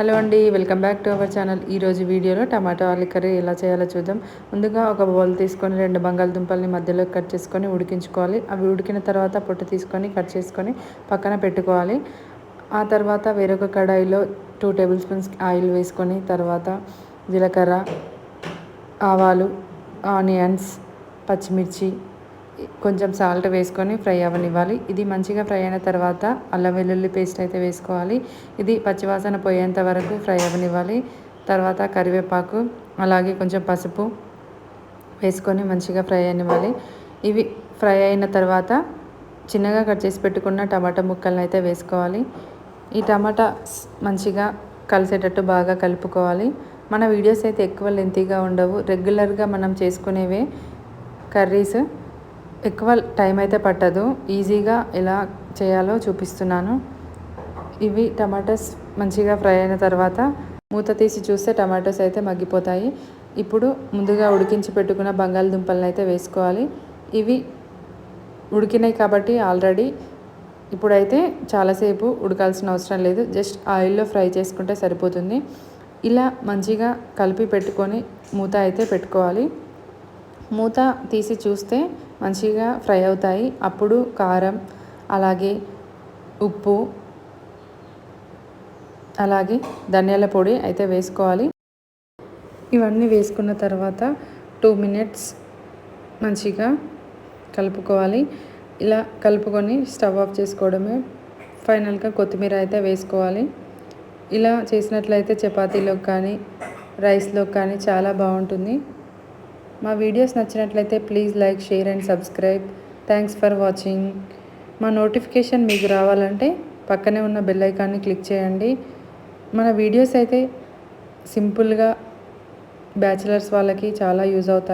Hello అండి welcome back to our channel. ఈరోజు వీడియోలో టమాటో ఆలు కర్రీ ఎలా చేయాలో చూద్దాం. ముందుగా ఒక బౌల్ తీసుకొని రెండు బంగాళదుంపల్ని మధ్యలో కట్ చేసుకొని ఉడికించుకోవాలి. అవి ఉడికిన తర్వాత పొట్టు తీసుకొని కట్ చేసుకొని పక్కన పెట్టుకోవాలి. ఆ తర్వాత వేరొక కడాయిలో టూ టేబుల్ స్పూన్స్ ఆయిల్ వేసుకొని తర్వాత జీలకర్ర ఆవాలు ఆనియన్స్ పచ్చిమిర్చి కొంచెం సాల్ట్ వేసుకొని ఫ్రై అవ్వనివ్వాలి ఇది మంచిగా ఫ్రై అయిన తర్వాత అల్లం వెల్లుల్లి పేస్ట్ అయితే వేసుకోవాలి. ఇది పచ్చివాసన పోయేంత వరకు ఫ్రై అవ్వనివ్వాలి తర్వాత కరివేపాకు అలాగే కొంచెం పసుపు వేసుకొని మంచిగా ఫ్రై అనివ్వాలి ఇవి ఫ్రై అయిన తర్వాత చిన్నగా కట్ చేసి పెట్టుకున్న టమాటా ముక్కలను అయితే వేసుకోవాలి. ఈ టమాటా మంచిగా కలిసేటట్టు బాగా కలుపుకోవాలి. మన వీడియోస్ అయితే ఎక్కువ లెంతీగా ఉండవు. రెగ్యులర్గా మనం చేసుకునేవే కర్రీస్. ఎక్కువ టైం అయితే పట్టదు. ఈజీగా ఎలా చేయాలో చూపిస్తున్నాను. ఇవి టమాటాస్ మంచిగా ఫ్రై అయిన తర్వాత మూత తీసి చూస్తే టమాటోస్ అయితే మగ్గిపోతాయి. ఇప్పుడు ముందుగా ఉడికించి పెట్టుకున్న బంగాళదుంపలను అయితే వేసుకోవాలి. ఇవి ఉడికినాయి కాబట్టి ఆల్రెడీ ఇప్పుడైతే చాలాసేపు ఉడకాల్సిన అవసరం లేదు. జస్ట్ ఆయిల్లో ఫ్రై చేసుకుంటే సరిపోతుంది. ఇలా మంచిగా కలిపి పెట్టుకొని మూత అయితే పెట్టుకోవాలి. మూత తీసి చూస్తే మంచిగా ఫ్రై అవుతాయి. అప్పుడు కారం అలాగే ఉప్పు అలాగే ధనియాల పొడి అయితే వేసుకోవాలి. ఇవన్నీ వేసుకున్న తర్వాత టూ మినిట్స్ మంచిగా కలుపుకోవాలి. ఇలా కలుపుకొని స్టవ్ ఆఫ్ చేసుకోవడమే. ఫైనల్గా కొత్తిమీర అయితే వేసుకోవాలి. ఇలా చేసినట్లయితే చపాతీలోకి కానీ రైస్లోకి కానీ చాలా బాగుంటుంది. మా వీడియోస్ నచ్చినట్లయితే please like share and subscribe. Thanks for watching మా నోటిఫికేషన్ మీకు రావాలంటే పక్కనే ఉన్న బెల్ ఐకాన్ని క్లిక్ చేయండి. మన వీడియోస్ అయితే సింపుల్గా బ్యాచిలర్స్ వాళ్ళకి చాలా యూజ్ అవుతాయి.